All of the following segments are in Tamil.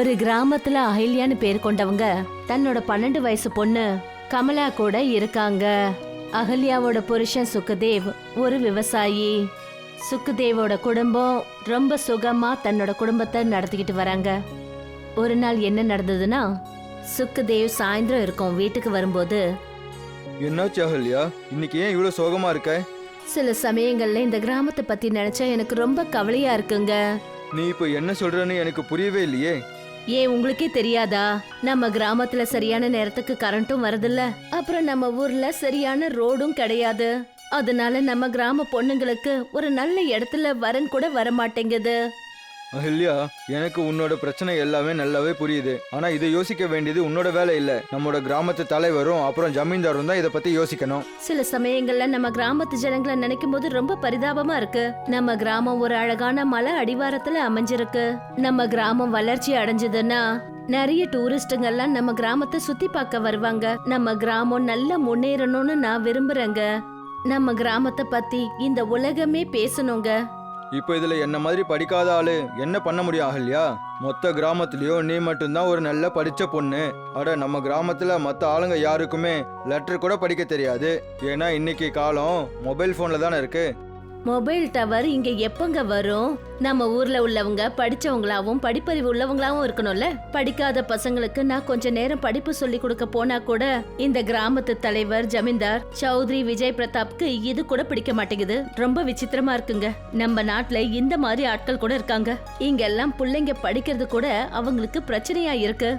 ஒரு கிராமத்துல அஹல்யான்னு பேர் கொண்டவங்க தன்னோட பன்னெண்டு வயசு பொண்ணு கமலா கூட இருக்காங்க. அகல்யாவோட புருஷன் சுக்குதேவ் ஒரு விவசாயி. சுக்குதேவோட குடும்பம் ரொம்ப சுகமா தன்னோட குடும்பத்தை நடத்திக்கிட்டு வராங்க. ஒரு நாள் என்ன நடந்ததுன்னா சுக்குதேவ் சாயந்தரம் இருக்கும் வீட்டுக்கு வரும்போது என்னாச்சு அகல்யா? இன்னைக்கு ஏன் இவ்வளோ சோகமா இருக்க? சில சமயங்கள்ல இந்த கிராமத்தை பத்தி நினைச்சா எனக்கு ரொம்ப கவலையா இருக்குங்க. நீ இப்போ என்ன சொல்றன்னு எனக்கு புரியவே இல்லையே. ஏன் உங்களுக்கே தெரியாதா? நம்ம கிராமத்துல சரியான நேரத்துக்கு கரண்ட்டும் வரதில்ல. அப்புறம் நம்ம ஊர்ல சரியான ரோடும் கிடையாது. அதனால நம்ம கிராம பொண்ணுங்களுக்கு ஒரு நல்ல இடத்துல வரன் கூட வர மாட்டேங்குது அகல்யா எனக்கு உன்னோட பிரச்சனை எல்லாமே நல்லாவே புரியுது. ஆனா இதை யோசிக்க வேண்டியது உன்னோட வேலை இல்ல. நம்மளோட கிராமத்து தலைவரும் அப்புறம் ஜமீன்தாரும் தான் இதை பத்தி யோசிக்கணும். சில சமயங்கள்ல நம்ம கிராமத்து ஜனங்களை நினைக்கும் போது ரொம்ப பரிதாபமா இருக்கு. நம்ம கிராமம் ஒரு அழகான மலை அடிவாரத்துல அமைஞ்சிருக்கு. நம்ம கிராமம் வளர்ச்சி அடைஞ்சதுன்னா நிறைய டூரிஸ்டுங்கெல்லாம் நம்ம கிராமத்தை சுத்தி பார்க்க வருவாங்க. நம்ம கிராமம் நல்லா முன்னேறணும்னு நான் விரும்புறேங்க. நம்ம கிராமத்தை பத்தி இந்த உலகமே பேசணுங்க. இப்போ இதில் என்ன மாதிரி படிக்காத ஆளு? என்ன பண்ண முடியும் அகல்யா? மொத்த கிராமத்துலேயும் நீ மட்டும்தான் ஒரு நல்ல படித்த பொண்ணு. அட நம்ம கிராமத்தில் மற்ற ஆளுங்க யாருக்குமே லெட்டர் கூட படிக்க தெரியாது. ஏன்னா இன்னைக்கு காலம் மொபைல் ஃபோனில் தானே இருக்குது மொபைல் டவர் இங்க எப்பங்க வரும்? நம்ம ஊர்ல உள்ளவங்க படிச்சவங்களாவும் படிப்பறிவு உள்ளவங்களாவும் இருக்கணும்ல? படிக்காத பசங்களுக்கு நான் கொஞ்ச நேரம் படிப்பு சொல்லி கொடுக்க போனா கூட இந்த கிராமத்து தலைவர் ஜமீன்தார் சௌத்ரி விஜய் பிரதாப்க்கு இது கூட பிடிக்க மாட்டேங்குது. ரொம்ப விசித்திரமா இருக்குங்க. நம்ம நாட்டுல இந்த மாதிரி ஆட்கள் கூட இருக்காங்க. இங்க எல்லாம் பிள்ளைங்க படிக்கிறது கூட அவங்களுக்கு பிரச்சனையா இருக்கு.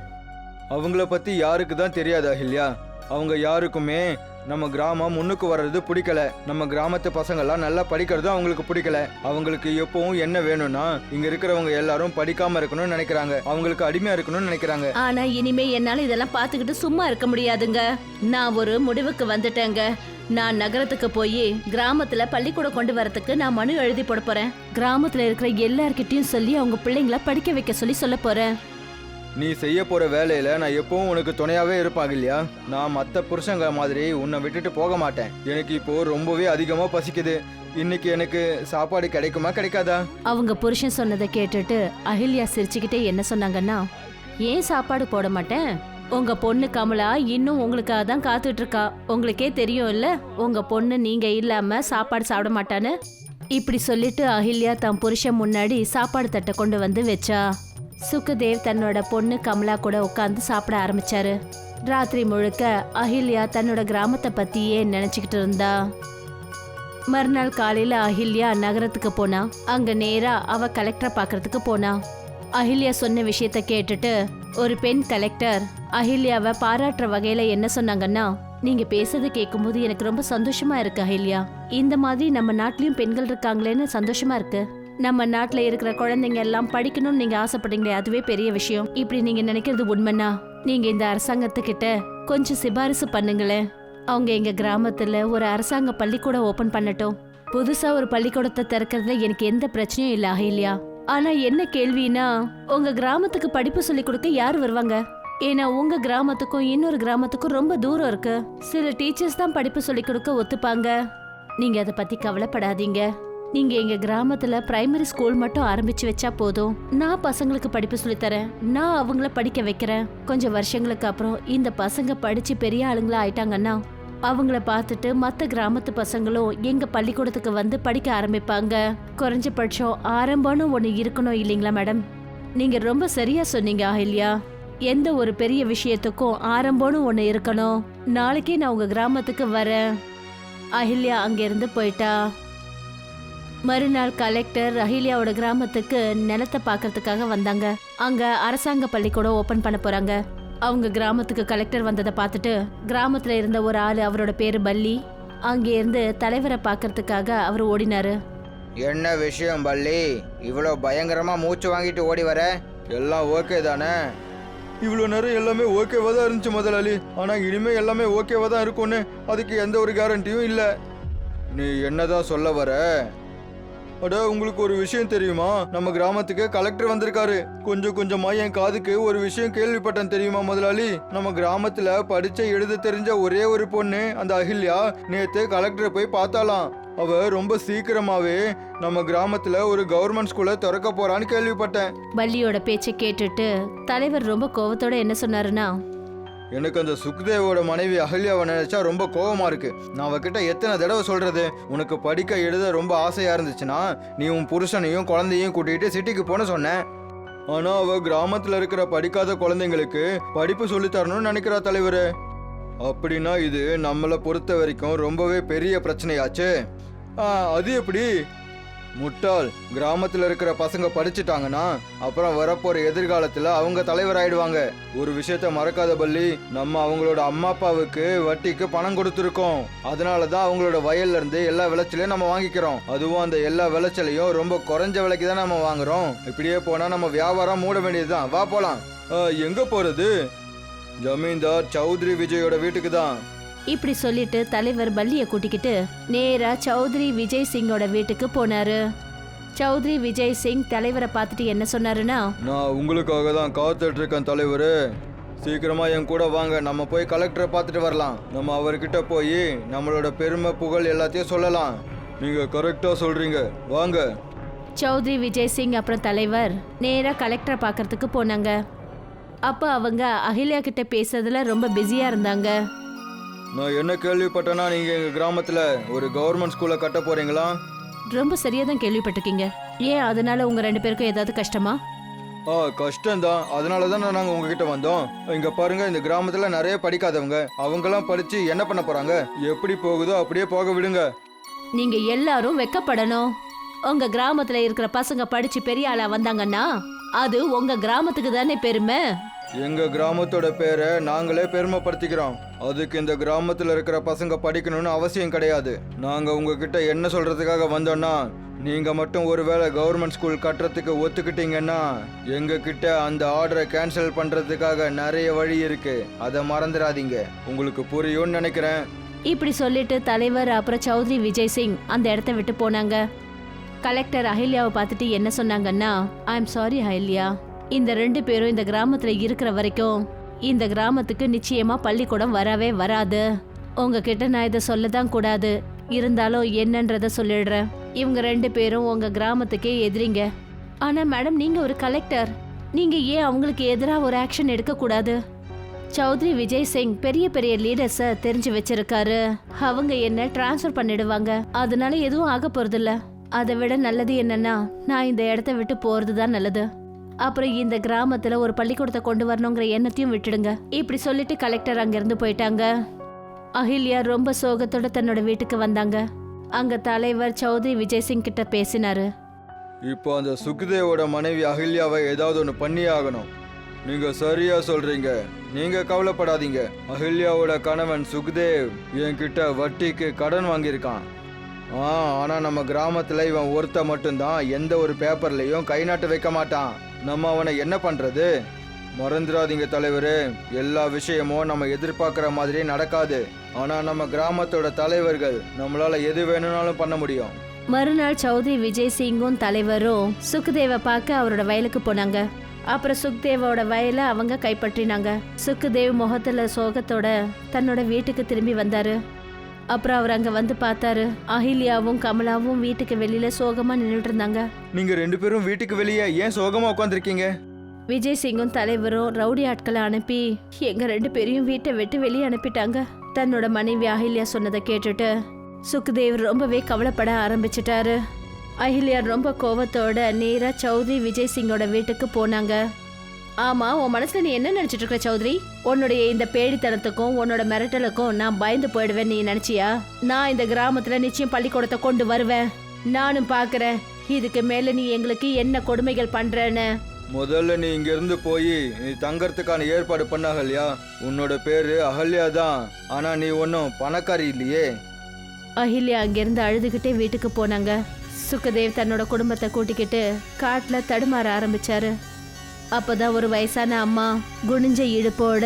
அவங்கள பத்தி யாருக்கு தான் தெரியாது அகில்யா அவங்க யாருக்குமே நம்ம கிராமம் முன்னுக்கு வர்றது பிடிக்கல. நம்ம கிராமத்து பசங்கள்லாம் நல்லா படிக்கிறதும் அவங்களுக்கு பிடிக்கல. அவங்களுக்கு எப்பவும் என்ன வேணும்னா இங்க இருக்கிறவங்க எல்லாரும் படிக்காம இருக்கணும்னு நினைக்கிறாங்க. அவங்களுக்கு அடிமையா இருக்கணும்னு நினைக்கிறாங்க. ஆனா இனிமே என்னால இதெல்லாம் பார்த்துக்கிட்டு சும்மா இருக்க முடியாதுங்க. நான் ஒரு முடிவுக்கு வந்துட்டேங்க. நான் நகரத்துக்கு போய் கிராமத்துல பள்ளிக்கூடம் கொண்டு வரதுக்கு நான் மனு எழுதி போட போறேன். கிராமத்துல இருக்கிற எல்லார்கிட்டயும் சொல்லி அவங்க பிள்ளைங்கள படிக்க வைக்க சொல்லி சொல்ல போறேன். நீ செய்ய போகிற வேலையில் நான் எப்பவும் உனக்கு துணையாகவே இருப்பாங்க இல்லையா? நான் மற்ற புருஷங்க மாதிரி உன்னை விட்டுட்டு போக மாட்டேன். எனக்கு இப்போ ரொம்பவே அதிகமாக பசிக்குது. இன்னைக்கு எனக்கு சாப்பாடு கிடைக்குமா கிடைக்காதா? அவங்க புருஷன் சொன்னதை கேட்டுட்டு அகில்யா சிரிச்சுக்கிட்டே என்ன சொன்னாங்கன்னா ஏன் சாப்பாடு போட மாட்டேன்? உங்க பொண்ணு கமலா இன்னும் உங்களுக்காக தான் காத்துட்டு இருக்கா உங்களுக்கே தெரியும் இல்ல? உங்க பொண்ணு நீங்க இல்லாம சாப்பாடு சாப்பிட மாட்டான்னு? இப்படி சொல்லிட்டு அகில்யா தன் புருஷன் முன்னாடி சாப்பாடு தட்டை கொண்டு வந்து வச்சா. சுக்குதேவ் தன்னோட பொண்ணு கமலா கூட உட்காந்து சாப்பிட ஆரம்பிச்சாரு. ராத்திரி முழுக்க அகில்யா தன்னோட கிராமத்தை பத்தியே நினைச்சுக்கிட்டு இருந்தா. மறுநாள் காலையில அகில்யா நகரத்துக்கு போனா அங்க நேரா அவ கலெக்டரை பார்க்கறதுக்கு போனா. அகில்யா சொன்ன விஷயத்த கேட்டுட்டு ஒரு பெண் கலெக்டர் அகில்யாவை பாராட்டுற வகையில என்ன சொன்னாங்கன்னா நீங்க பேசுறது கேட்கும்போது எனக்கு ரொம்ப சந்தோஷமா இருக்கு அகில்யா. இந்த மாதிரி நம்ம நாட்டிலயும் பெண்கள் இருக்காங்களேன்னு சந்தோஷமா இருக்கு. நம்ம நாட்டுல இருக்கிற குழந்தைங்க எல்லாம் படிக்கணும்னு நீங்க ஆசைப்படுறீங்களே அதுவே பெரிய விஷயம். இப்படி நீங்க நினைக்கிறது உண்மைனா நீங்க இந்த அரசாங்கத்துக்கிட்ட கொஞ்சம் சிபாரிசு பண்ணுங்களேன். அவங்க எங்க கிராமத்துல ஒரு அரசாங்க பள்ளிக்கூடம் ஓபன் பண்ணட்டும். புதுசா ஒரு பள்ளிக்கூடத்தை திறக்கிறதுல எனக்கு எந்த பிரச்சனையும் இல்ல அகில்யா. ஆனா என்ன கேள்வினா உங்க கிராமத்துக்கு படிப்பு சொல்லி கொடுக்க யார் வருவாங்க? ஏன்னா உங்க கிராமத்துக்கும் இன்னொரு கிராமத்துக்கும் ரொம்ப தூரம் இருக்கு. சில டீச்சர்ஸ் தான் படிப்பு சொல்லி கொடுக்க ஒத்துப்பாங்க. நீங்க அதை பத்தி கவலைப்படாதீங்க. நீங்க எங்க கிராமத்துல பிரைமரி ஸ்கூல் மட்டும் ஆரம்பிச்சு வச்சா போதும். நான் பசங்களுக்கு படிப்பு சொல்லித் தரேன் நான் அவங்கள படிக்க வைக்கிறேன். கொஞ்சம் வருஷங்களுக்கு அப்புறம் இந்த பசங்க படிச்சு பெரிய ஆளுங்களா ஆயிட்டாங்கன்னா அவங்கள பார்த்துட்டு மற்ற கிராமத்து பசங்களும் எங்க பள்ளிக்கூடத்துக்கு வந்து படிக்க ஆரம்பிப்பாங்க. குறைஞ்சபட்சம் ஆரம்பம்னு ஒன்று இருக்கணும் இல்லைங்களா மேடம் நீங்க ரொம்ப சரியா சொன்னீங்க அஹில்யா எந்த ஒரு பெரிய விஷயத்துக்கும் ஆரம்பம்னு ஒன்று இருக்கணும். நாளைக்கே நான் உங்க கிராமத்துக்கு வரேன். அஹில்யா அங்கிருந்து போயிட்டா. மறுநாள் கலெக்டர் அஹில்யாவோட கிராமத்துக்கு நிலத்தை பார்க்கறதுக்காக வந்தாங்க. அங்க அரசாங்க பள்ளிக்கூடம் ஓபன் பண்ண போறாங்க. அவங்க கிராமத்துக்கு கலெக்டர் வந்ததை பார்த்துட்டு கிராமத்துல இருந்த ஒரு ஆள் அவரோட பேரு பல்லி. அங்கே இருந்து தலைவரை பார்க்கறதுக்காக அவர் ஓடினாரு. என்ன விஷயம் பள்ளி இவ்வளோ பயங்கரமா மூச்சு வாங்கிட்டு ஓடி வர? எல்லாம் ஓகே தானே? இவ்வளோ நேரம் எல்லாமே ஓகேவா தான் இருந்துச்சு முதலாளி. ஆனால் இனிமே எல்லாமே ஓகேவா தான் இருக்கும்னு அதுக்கு எந்த ஒரு கேரண்டியும் இல்லை. நீ என்னதான் சொல்ல வர? அட உங்களுக்கு ஒரு விஷயம் தெரியுமா? நம்ம கிராமத்துக்கு கலெக்டர் வந்திருக்காரு. கொஞ்சம் கொஞ்சமா என் காதுக்கு ஒரு விஷயம் கேள்விப்பட்டேன் தெரியுமா முதலாளி? நம்ம கிராமத்துல படிச்ச எழுத தெரிஞ்ச ஒரே ஒரு பொண்ணு அந்த அகில்யா நேத்து கலெக்டரை போய் பார்த்தாலாம் அவ ரொம்ப சீக்கிரமாவே நம்ம கிராமத்துல ஒரு கவர்மெண்ட் ஸ்கூல திறக்க போறான்னு கேள்விப்பட்டேன். வள்ளியோட பேச்சை கேட்டுட்டு தலைவர் ரொம்ப கோவத்தோட என்ன சொன்னாருன்னா எனக்கு அந்த சுக்தேவோட மனைவி அகல்யாவை நினைச்சா ரொம்ப கோபமா இருக்கு. நான் அவகிட்ட எத்தனை தடவை சொல்றது? உனக்கு படிக்க எழுத ரொம்ப ஆசையா இருந்துச்சுன்னா நீ உன் புருஷனையும் குழந்தையும் கூட்டிகிட்டு சிட்டிக்கு போன சொன்னேன் ஆனா அவ கிராமத்துல இருக்கிற படிக்காத குழந்தைங்களுக்கு படிப்பு சொல்லித் தரணும்னு நினைக்கிறா தலைவர். அப்படின்னா இது நம்மளை பொறுத்த வரைக்கும் ரொம்பவே பெரிய பிரச்சனையாச்சு. அது எப்படி? முட்டாள் கிராமத்துல இருக்கிற பசங்க படிச்சுட்டாங்கன்னா அப்புறம் வரப்போற எதிர்காலத்துல அவங்க தலைவர் ஆயிடுவாங்க ஒரு விஷயத்த மறக்காத பள்ளி நம்ம அவங்களோட அம்மா அப்பாவுக்கு வட்டிக்கு பணம் கொடுத்துருக்கோம். அதனால தான் அவங்களோட வயல்ல இருந்து எல்லா விளைச்சலையும் நம்ம வாங்கிக்கிறோம். அதுவும் அந்த எல்லா விளைச்சலையும் ரொம்ப குறைஞ்ச விலைக்கு தான் நம்ம வாங்குறோம். இப்படியே போனா நம்ம வியாபாரம் மூட வேண்டியதுதான். வா போலாம். எங்க போறது? ஜமீன்தார் சௌத்ரி விஜயோட வீட்டுக்கு தான். இப்படி சொல்லிட்டு தலைவர் பல்லிய கூட்டிக்கிட்டு நேரா சௌத்ரி விஜய் சிங்கோட வீட்டுக்கு போனாரு. சௌத்ரி விஜய் சிங் தலைவரை பார்த்துட்டு என்ன சொன்னாருன்னா நான் உங்களுக்காக தான் காத்துட்டு இருக்கேன் தலைவரு. சீக்கிரமா என் கூட வாங்க. நம்ம போய் கலெக்டரை பார்த்துட்டு வரலாம். நம்ம அவர்கிட்ட போய் நம்மளோட பெருமை புகழ் எல்லாத்தையும் சொல்லலாம். நீங்க கரெக்டா சொல்றீங்க. வாங்க. சௌத்ரி விஜய் சிங் அப்புறம் தலைவர் நேரா கலெக்டரை பார்க்கறதுக்கு போனாங்க. அப்போ அவங்க அகில்யா கிட்ட பேசுறதுல ரொம்ப பிஸியா இருந்தாங்க. நான் என்ன கேள்விப்பட்டேன்னா நீங்க எங்க கிராமத்துல ஒரு கவர்மெண்ட் ஸ்கூலை கட்ட போறீங்களா? ரொம்ப சரியா தான் கேள்விப்பட்டிருக்கீங்க. ஏன் அதனால உங்க ரெண்டு பேருக்கும் ஏதாவது கஷ்டமா? ஆ கஷ்டம்தான். அதனால தான் நாங்கள் உங்ககிட்ட வந்தோம். இங்க பாருங்க இந்த கிராமத்துல நிறைய படிக்காதவங்க. அவங்கெல்லாம் படிச்சு என்ன பண்ண போறாங்க? எப்படி போகுதோ அப்படியே போக விடுங்க. நீங்க எல்லாரும் வெக்கப்படணும். உங்க கிராமத்துல இருக்கிற பசங்க படிச்சு பெரிய ஆளா வந்தாங்கன்னா அது உங்க கிராமத்துக்கு தானே பெருமை? எங்க கிராமத்தோட பேரை நாங்களே பெருமைப்படுத்திக்கிறோம். அதுக்கு இந்த கிராமத்துல இருக்கிற பசங்க படிக்கணும்னு அவசியம் கிடையாது. நாங்க உங்ககிட்ட என்ன சொல்றதுக்காக வந்தோம்னா நீங்க மட்டும் ஒருவேளை கவர்மெண்ட் ஸ்கூல் கட்டுறதுக்கு ஒத்துக்கிட்டீங்கன்னா எங்க கிட்ட அந்த ஆர்டரை கேன்சல் பண்றதுக்காக நிறைய வழி இருக்கு. அதை மறந்துடாதீங்க. உங்களுக்கு புரியும்னு நினைக்கிறேன். இப்படி சொல்லிட்டு தலைவர் அப்புறம் சௌத்ரி விஜய் சிங் அந்த இடத்த விட்டு போனாங்க. கலெக்டர் அஹில்யாவை பார்த்துட்டு என்ன சொன்னாங்கன்னா ஐ எம் சாரி அஹில்யா. இந்த ரெண்டு பேரும் இந்த கிராமத்துல இருக்கிற வரைக்கும் இந்த கிராமத்துக்கு நிச்சயமா பள்ளிக்கூடம் வரவே வராது. உங்ககிட்ட நான் இதை சொல்லதான் கூடாது. இருந்தாலும் என்னன்றத சொல்லிடுறேன். இவங்க ரெண்டு பேரும் உங்க கிராமத்துக்கே எதிரிங்க. ஆனா மேடம் நீங்க ஒரு கலெக்டர். நீங்க ஏன் அவங்களுக்கு எதிராக ஒரு ஆக்ஷன் எடுக்க கூடாது? சௌத்ரி விஜய் சிங் பெரிய பெரிய லீடர்ஸ தெரிஞ்சு வச்சிருக்காரு. அவங்க என்ன டிரான்ஸ்ஃபர் பண்ணிடுவாங்க. அதனால எதுவும் ஆக போறதில்ல அதை விட நல்லது என்னன்னா நான் இந்த இடத்த விட்டு போறது தான் நல்லது. அப்புறம் இந்த கிராமத்துல ஒரு பள்ளிக்கூடத்தை கொண்டு வரணுங்கிற எண்ணத்தையும் விட்டுடுங்க. இப்படி சொல்லிட்டு கலெக்டர் அங்கிருந்து போயிட்டாங்க. அஹில்யா ரொம்ப சோகத்தோட தன்னோட வீட்டுக்கு வந்தாங்க. அங்க தலைவர் சௌத்ரி விஜய் சிங் கிட்ட பேசினாரு. இப்போ அந்த சுக்தேவோட மனைவி அகில்யாவை ஏதாவது ஒன்று பண்ணி ஆகணும். நீங்க சரியா சொல்றீங்க. நீங்க கவலைப்படாதீங்க. அகில்யாவோட கணவன் சுக்தேவ் என்கிட்ட வட்டிக்கு கடன் வாங்கியிருக்கான். ஆ ஆனா நம்ம கிராமத்துல இவன் ஒருத்த மட்டும்தான். எந்த ஒரு பேப்பர்லயும் கை நாட்டு வைக்க மாட்டான். நம்ம அவனை என்ன பண்றது? மறந்துடாதீங்க தலைவரே. எல்லா விஷயமும் நம்ம எதிர்பார்க்குற மாதிரி நடக்காது. ஆனா நம்ம கிராமத்தோட தலைவர்கள் நம்மளால எது வேணும்னாலும் பண்ண முடியும். மறுநாள் சௌத்ரி விஜய் சிங்கும் தலைவரும் சுக்தேவை பார்க்க அவரோட வயலுக்கு போனாங்க. அப்புறம் சுக்தேவோட வயலை அவங்க கைப்பற்றினாங்க. சுக்தேவ் முகத்துல சோகத்தோட தன்னோட வீட்டுக்கு திரும்பி வந்தாரு. அப்புறம் அவர் அங்க வந்து பார்த்தாரு. அஹில்யாவும் கமலாவும் வீட்டுக்கு வெளியில சோகமா நின்றுட்டு இருந்தாங்க. நீங்க ரெண்டு பேரும் வீட்டுக்கு வெளியே ஏன் சோகமா உட்காந்துருக்கீங்க விஜய் சிங்கும் தலைவரும் ரவுடி ஆட்களை அனுப்பி எங்க ரெண்டு பேரையும் வீட்டை விட்டு வெளியே அனுப்பிட்டாங்க. தன்னோட மனைவி அஹில்யா சொன்னதை கேட்டுட்டு சுக்தேவ் ரொம்பவே கவலைப்பட ஆரம்பிச்சிட்டாரு. அஹில்யா ரொம்ப கோவத்தோட நேரா சௌத்ரி விஜய் சிங்கோட வீட்டுக்கு போனாங்க. ஆமா உன் மனசுல நீ என்ன நினைச்சிட்டு இருக்க சௌத்ரி? உன்னுடைய இந்த பேடித்தனத்துக்கும் உன்னோட மிரட்டலுக்கும் நான் பயந்து போயிடுவேன் நீ நினைச்சியா? நான் இந்த கிராமத்துல நிச்சயம் பள்ளிக்கூடத்தை கொண்டு வருவேன். நானும் பாக்குறேன். இதுக்கு மேல நீ எங்களுக்கு என்ன கொடுமைகள் பண்றேன்னு? முதல்ல நீ இங்க இருந்து போய் நீ தங்கறதுக்கான ஏற்பாடு பண்ண அகல்யா உன்னோட பேரு அகல்யா தான். ஆனா நீ ஒன்றும் பணக்காரி இல்லையே. அஹில்யா அங்கிருந்து அழுதுகிட்டே வீட்டுக்கு போனாங்க. சுக்கதேவ் தன்னோட குடும்பத்தை கூட்டிக்கிட்டு காட்டுல தடுமாற ஆரம்பிச்சாரு. அப்பதான் ஒரு வயசான அம்மா குனிஞ்ச இடுப்போட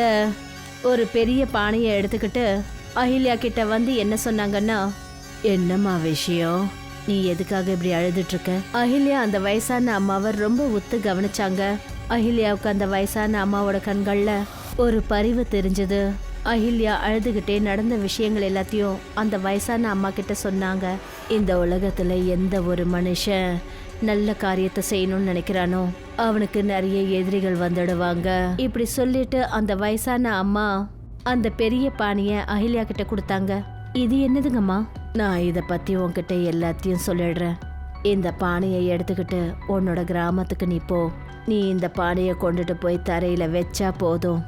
ஒரு பெரிய பானையை எடுத்துக்கிட்டு அஹில்யா கிட்ட வந்து என்ன சொன்னாங்கன்னா என்னம்மா விஷயம்? நீ எதுக்காக இப்படி அழுதுட்டு இருக்க அஹில்யா அந்த வயசான அம்மாவை ரொம்ப ஒத்து கவனிச்சாங்க. அஹில்யாவுக்கு அந்த வயசான அம்மாவோட கண்கள்ல ஒரு பரிவு தெரிஞ்சது. அகில்யா அழுதுகிட்டே நடந்த விஷயங்கள் எல்லாத்தையும் அந்த வயசான அம்மா கிட்ட சொன்னாங்க. இந்த உலகத்துல எந்த ஒரு மனுஷன் நல்ல காரியத்தை செய்யணும்னு நினைக்கிறானோ? அவனுக்கு நிறைய எதிரிகள் வந்துடுவாங்க. இப்படி சொல்லிட்டு அந்த வயசான அம்மா அந்த பெரிய பானைய அகில்யா கிட்ட கொடுத்தாங்க. இது என்னதுங்கம்மா? நான் இதை பத்தி உன்கிட்ட எல்லாத்தையும் சொல்லிடுறேன். இந்த பானையை எடுத்துக்கிட்டு உன்னோட கிராமத்துக்கு நீ போ. நீ இந்த பானையை கொண்டுட்டு போய் தரையில வச்சா போதும்.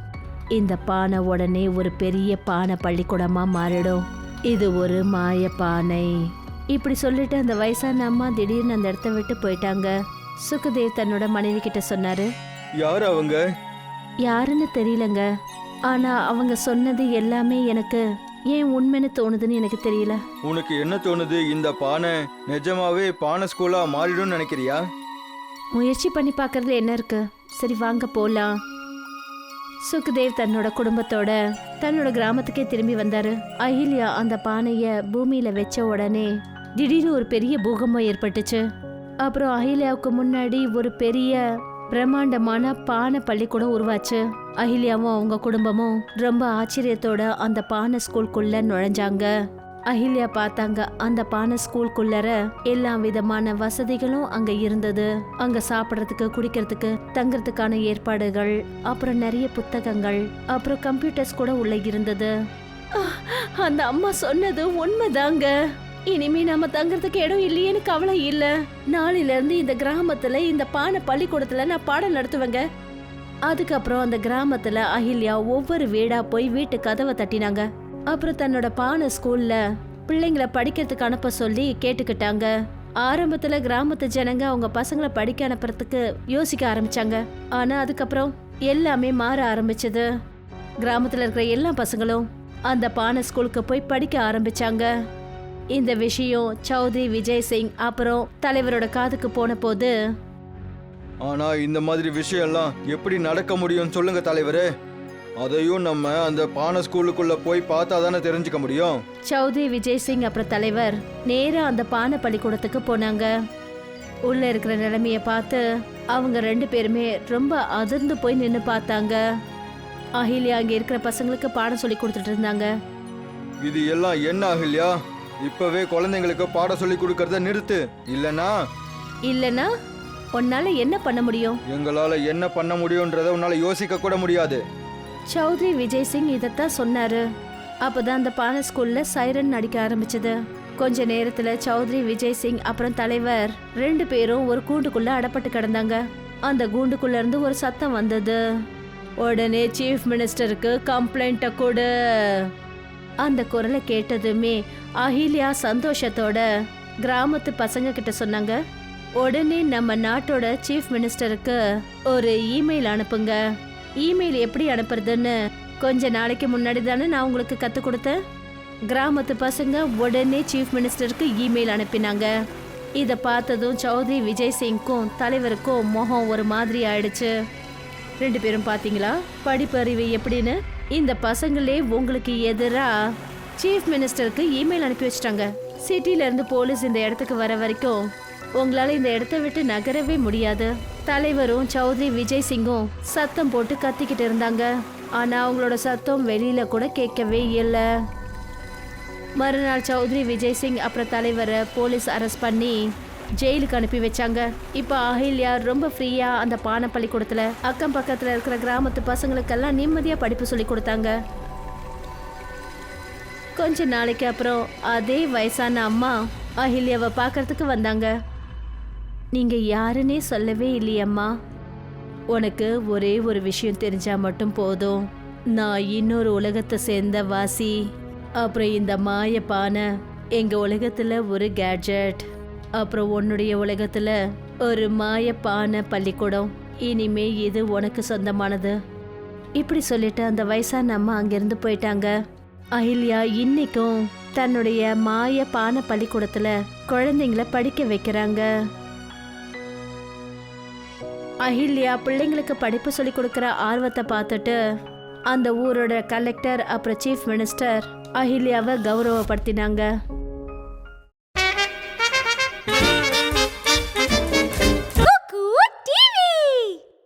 இந்த பானை உடனே ஒரு பெரிய பானை பள்ளிக்கூடமா மாறிடும். இது ஒரு மாய பானை இப்படி சொல்லிட்டு அந்த வயசான அம்மா திடீர்னு அந்த இடத்த விட்டு போயிட்டாங்க. சுகதேவ் தன்னோட மனைவி கிட்ட சொன்னாரு. யார் அவங்க? யாருன்னு தெரியலங்க. ஆனா அவங்க சொன்னது எல்லாமே எனக்கு ஏன் உண்மைன்னு தோணுதுன்னு எனக்கு தெரியல. உனக்கு என்ன தோணுது? இந்த பானை நிஜமாவே பானை ஸ்கூலா மாறிடும்னு நினைக்கிறியா? முயற்சி பண்ணி பார்க்கறதுல என்ன இருக்கு? சரி வாங்க போலாம். சுக்தேவ் தன்னோட குடும்பத்தோட தன்னோட கிராமத்துக்கே திரும்பி வந்தாரு. அகில்யா அந்த பானைய பூமியில வச்ச உடனே திடீர்னு ஒரு பெரிய பூகம்பம் ஏற்பட்டுச்சு. அப்புறம் அகில்யாவுக்கு முன்னாடி ஒரு பெரிய பிரம்மாண்டமான பானை பள்ளிக்கூடம் உருவாச்சு. அகில்யாவும் அவங்க குடும்பமும் ரொம்ப ஆச்சரியத்தோட அந்த பானை ஸ்கூல்குள்ள நுழைஞ்சாங்க. அஹில்யா பார்த்தாங்க அந்த பானை ஸ்கூல்குள்ளர எல்லா விதமான வசதிகளும் அங்க இருந்தது. அங்க சாப்பிட்றதுக்கு குடிக்கிறதுக்கு தங்கறதுக்கான ஏற்பாடுகள் அப்புறம் நிறைய புத்தகங்கள் அப்புறம் கம்ப்யூட்டர்ஸ் கூட உள்ள இருந்தது. அந்த அம்மா சொன்னது உண்மைதாங்க. இனிமே நாம தங்குறதுக்கு இடம் இல்லையேன்னு கவலை இல்ல. நாளில இருந்து இந்த கிராமத்துல இந்த பானை பள்ளிக்கூடத்துல நான் பாடம் நடத்துவேங்க. அதுக்கப்புறம் அந்த கிராமத்துல அகில்யா ஒவ்வொரு வீடா போய் வீட்டு கதவை தட்டினாங்க. அப்புறம் தன்னோட பானை ஸ்கூல்ல பிள்ளைங்களை படிக்கிறதுக்கு அனுப்ப சொல்லி கேட்டுக்கிட்டாங்க. ஆரம்பத்துல கிராமத்து ஜனங்க அவங்க பசங்களை படிக்க அனுப்புறதுக்கு யோசிக்க ஆரம்பிச்சாங்க. ஆனா அதுக்கப்புறம் எல்லாமே மாற ஆரம்பிச்சது. கிராமத்துல இருக்கிற எல்லா பசங்களும் அந்த பானை ஸ்கூலுக்கு போய் படிக்க ஆரம்பிச்சாங்க. இந்த விஷயம் சௌத்ரி விஜய் சிங் அப்புறம் தலைவரோட காதுக்கு போன போது ஆனா இந்த மாதிரி விஷயம்லாம் எப்படி நடக்க முடியும்னு சொல்லுங்க தலைவரே. அதையும் நம்ம அந்த பானை ஸ்கூலுக்குள்ள போய் பார்த்தா தானே தெரிஞ்சுக்க முடியும். சௌத்ரி விஜய் சிங் அப்புறம் தலைவர் நேரா அந்த பானை பள்ளிக்கூடத்துக்கு போனாங்க. உள்ள இருக்கிற நிலைமைய பார்த்து அவங்க ரெண்டு பேருமே ரொம்ப அதிர்ந்து போய் நின்று பார்த்தாங்க. அகில்யா அங்க இருக்கிற பசங்களுக்கு பாடம் சொல்லி கொடுத்துட்டு இருந்தாங்க. இது எல்லாம் என்ன ஆகலையா இப்பவே குழந்தைங்களுக்கு பாடம் சொல்லி கொடுக்கறத நிறுத்து. இல்லனா? இல்லனா? உன்னால என்ன பண்ண முடியும்? எங்களால என்ன பண்ண முடியும்ன்றத உன்னால யோசிக்க கூட முடியாது. சௌத்ரி விஜய் சிங் இதைத்தான் சொன்னாரு. அப்பதான் அந்த பானை ஸ்கூல்ல சைரன் அடிக்க ஆரம்பிச்சது. கொஞ்ச நேரத்துல சௌத்ரி விஜய் சிங் அப்புறம் தலைவர் ரெண்டு பேரும் ஒரு கூண்டுக்குள்ள அடப்பட்டு கிடந்தாங்க. அந்த கூண்டுக்குள்ள இருந்து ஒரு சத்தம் வந்தது. உடனே சீஃப் மினிஸ்டருக்கு கம்ப்ளைண்ட்டை கொடு. அந்த குரலை கேட்டதுமே அகில்யா சந்தோஷத்தோட கிராமத்து பசங்க கிட்ட சொன்னாங்க உடனே நம்ம நாட்டோட சீஃப் மினிஸ்டருக்கு ஒரு இமெயில் அனுப்புங்க. இமெயில் எப்படி அனுப்புறதுன்னு கொஞ்ச நாளைக்கு முன்னாடி தானே நான் உங்களுக்கு கற்றுக் கொடுத்தேன். கிராமத்து பசங்க உடனே சீஃப் மினிஸ்டருக்கு இமெயில் அனுப்பினாங்க. இதை பார்த்ததும் சௌத்ரி விஜய் சிங்க்கும் தலைவருக்கும் முகம் ஒரு மாதிரி ஆயிடுச்சு. ரெண்டு பேரும் பார்த்தீங்களா? படிப்பறிவு எப்படின்னு? இந்த பசங்களே உங்களுக்கு எதிரா? சீஃப் மினிஸ்டருக்கு இமெயில் அனுப்பி வச்சிட்டாங்க. சிட்டில இருந்து போலீஸ் இந்த இடத்துக்கு வர வரைக்கும் உங்களால இந்த இடத்த விட்டு நகரவே முடியாது. தலைவரும் சௌத்ரி விஜய் சிங்கும் சத்தம் போட்டு கத்திக்கிட்டு இருந்தாங்க. ஆனா அவங்களோட சத்தம் வெளியில கூட கேட்கவே இல்லை. மறுநாள் சௌத்ரி விஜய் சிங் அப்புறம் தலைவரை போலீஸ் அரெஸ்ட் பண்ணி ஜெயிலுக்கு அனுப்பி வச்சாங்க. இப்போ அஹில்யா ரொம்ப ஃப்ரீயா அந்த பானை பள்ளிக்கூடத்துல அக்கம் பக்கத்துல இருக்கிற கிராமத்து பசங்களுக்கெல்லாம் நிம்மதியா படிப்பு சொல்லி கொடுத்தாங்க. கொஞ்ச நாளைக்கு அப்புறம் அதே வயசான அம்மா அஹில்யாவை பார்க்கறதுக்கு வந்தாங்க. நீங்க யாருன்னே சொல்லவே இல்லையம்மா. உனக்கு ஒரே ஒரு விஷயம் தெரிஞ்சா மட்டும் போதும். நான் இன்னொரு உலகத்தை சேர்ந்த வாசி. அப்புறம் இந்த மாய பானை எங்க உலகத்துல ஒரு கேட்ஜெட் அப்புறம் உன்னுடைய உலகத்துல ஒரு மாயப்பான பள்ளிக்கூடம். இனிமே இது உனக்கு சொந்தமானது. இப்படி சொல்லிட்டு அந்த வயசான அம்மா அங்கிருந்து போயிட்டாங்க. அகில்யா இன்னைக்கும் தன்னுடைய மாய பானை பள்ளிக்கூடத்துல குழந்தைங்கள படிக்க வைக்கிறாங்க. அகில்யா பிள்ளைங்களுக்கு படிப்பு சொல்லி கொடுக்குற ஆர்வத்தை பார்த்துட்டு அந்த ஊரோட கலெக்டர் அப்புறம் சீஃப் மினிஸ்டர் அகில்யாவை கௌரவப்படுத்தினாங்க.